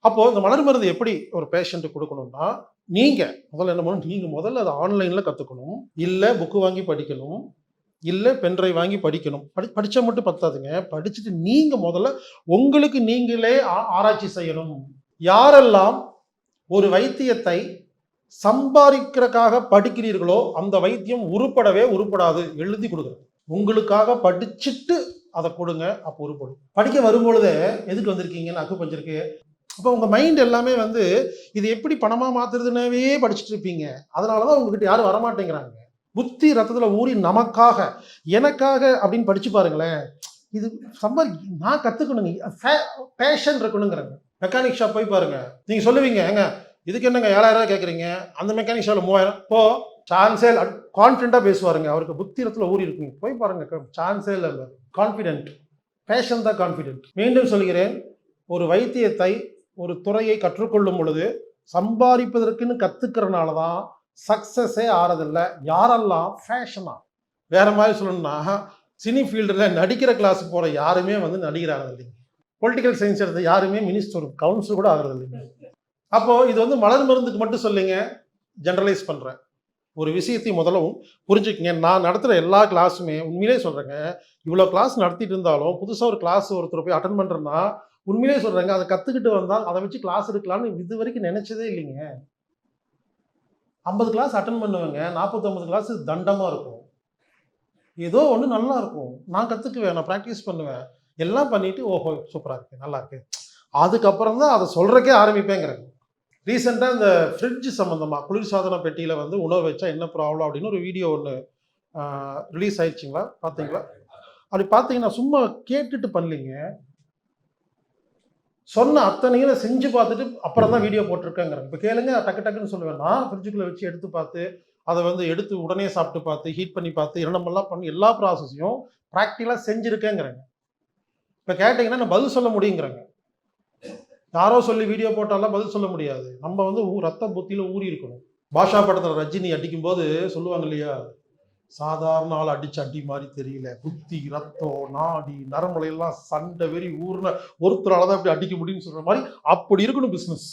அப்போ இந்த மலர் மருந்து எப்படி ஒரு பேஷண்ட்டு கொடுக்கணும்னா நீங்க முதல்ல என்ன பண்ணணும் நீங்க முதல்ல அதை ஆன்லைன்ல கத்துக்கணும். இல்லை புக்கு வாங்கி படிக்கணும். இல்லை பென்ட்ரைவ் வாங்கி படிக்கணும். படி படித்தா மட்டும் பத்தாதுங்க. படிச்சுட்டு நீங்கள் முதல்ல உங்களுக்கு நீங்களே ஆ- ஆராய்ச்சி செய்யணும். யாரெல்லாம் ஒரு வைத்தியத்தை சம்பாதிக்கிறக்காக படிக்கிறீர்களோ அந்த வைத்தியம் உருப்படவே உருப்படாது. எழுதி கொடுக்குறது உங்களுக்காக படிச்சுட்டு அதை கொடுங்க அப்போ உருப்படும். படிக்க வரும்பொழுதே எதுக்கு வந்திருக்கீங்கன்னு அக்கு பஞ்சிருக்கு. அப்போ உங்கள் மைண்ட் எல்லாமே வந்து இது எப்படி பணமாக மாற்றுறதுனவே படிச்சுட்டு இருப்பீங்க. அதனால தான் உங்ககிட்ட யாரும் வரமாட்டேங்கிறாங்க. புத்தி ரத்தத்தில் ஊறி நமக்காக எனக்காக அப்படின்னு படித்து பாருங்களேன். இது சம்பாதி நான் கற்றுக்கணுங்க பேஷன் இருக்கணுங்கிறாங்க. மெக்கானிக் ஷாப் போய் பாருங்கள் நீங்கள் சொல்லுவீங்க ஏங்க இதுக்கு என்னங்க ஏழாயிரம் ரூபாய் கேட்குறீங்க அந்த மெக்கானிக் ஷாப்பில் மூவாயிரம். போ சான்ஸே கான்ஃபிடென்ட்டாக பேசுவாருங்க. அவருக்கு புத்தி ரத்தில் ஊறி இருக்குங்க போய் பாருங்க சான்ஸே இல்லை. கான்ஃபிடென்ட் பேஷன் தான் கான்ஃபிடென்ட் மீண்டும் சொல்கிறேன் ஒரு வைத்தியத்தை ஒரு துறையை கற்றுக்கொள்ளும் பொழுது சம்பாதிப்பதற்குன்னு கற்றுக்கிறனால தான் சக்ஸஸே ஆறதில்லை. யாரெல்லாம் ஃபேஷனாக வேற மாதிரி சொல்லணும்னா சினி ஃபீல்டில் நடிக்கிற கிளாஸ் போகிற யாருமே வந்து நடிகர் ஆகிறது இல்லைங்க. பொலிட்டிக்கல் சயின்ஸ் எடுத்த யாருமே மினிஸ்டர் கவுன்சில் கூட ஆகிறது இல்லைங்க. அப்போது இது வந்து மலர் மருந்துக்கு மட்டும் சொல்லிங்க ஜென்ரலைஸ் பண்ணுறேன் ஒரு விஷயத்தை முதலவும் புரிஞ்சுக்கங்க. நான் நடத்துகிற எல்லா கிளாஸுமே உண்மையிலே சொல்கிறேங்க இவ்வளோ கிளாஸ் நடத்திட்டு இருந்தாலும் புதுசாக ஒரு கிளாஸ் ஒருத்தர் போய் அட்டன் பண்ணுறேன்னா உண்மையிலே சொல்கிறாங்க அதை கற்றுக்கிட்டு வந்தால் அதை வச்சு கிளாஸ் எடுக்கலாம்னு இது வரைக்கும் நினச்சதே இல்லைங்க. ஐம்பது கிளாஸ் அட்டன் பண்ணுவேங்க நாற்பத்தொம்பது கிளாஸ் தண்டமாக இருக்கும். ஏதோ ஒன்று நல்லா இருக்கும். நான் கற்றுக்குவேன் நான் ப்ராக்டிஸ் பண்ணுவேன். எல்லாம் பண்ணிவிட்டு ஓஹோ சூப்பராக இருக்கு நல்லா இருக்கு. அதுக்கப்புறம் தான் அதை சொல்கிறக்கே ஆரம்பிப்பேங்கிறேன் ரீசெண்டாக இந்த ஃப்ரிட்ஜ் சம்மந்தமாக குளிர்சாதன பெட்டியில் வந்து உணவு வச்சா என்ன ப்ராப்ளம் அப்படின்னு ஒரு வீடியோ ஒன்று ரிலீஸ் ஆயிடுச்சிங்களா? பார்த்தீங்களா அப்படி பார்த்தீங்கன்னா சும்மா கேட்டுட்டு பண்ணலீங்க. சொன்ன அத்தனையும் நான் செஞ்சு பார்த்துட்டு அப்புறம் தான் வீடியோ போட்டிருக்கேங்கிறேன். இப்போ கேளுங்க டக்கு டக்குன்னு சொல்லுவேன். நான் ஃப்ரிட்ஜுக்குள்ளே வச்சு எடுத்து பார்த்து அதை வந்து எடுத்து உடனே சாப்பிட்டு பார்த்து ஹீட் பண்ணி பார்த்து இரண்டமெல்லாம் பண்ணி எல்லா ப்ராசஸையும் ப்ராக்டிக்கலாக செஞ்சுருக்கேங்கிறேங்க இப்போ கேட்டிங்கன்னா நான் பதில் சொல்ல முடியுங்கிறேங்க. யாரோ சொல்லி வீடியோ போட்டாலாம் பதில் சொல்ல முடியாது. நம்ம வந்து ஊ ரத்த புத்தியில் ஊறி இருக்கணும். பாஷா படத்தில் ரஜினி அடிக்கும்போது சொல்லுவாங்க இல்லையா? சாதாரண ஆள் அடிச்சு அடி மாதிரி தெரியல. புத்தி ரத்தம் நாடி நரம்புலையெல்லாம் சண்டை வெறி ஊர்ல ஒருத்தரால தான் இப்படி அடிக்க முடியும்னு சொல்ற மாதிரி அப்படி இருக்கணும் பிசினஸ்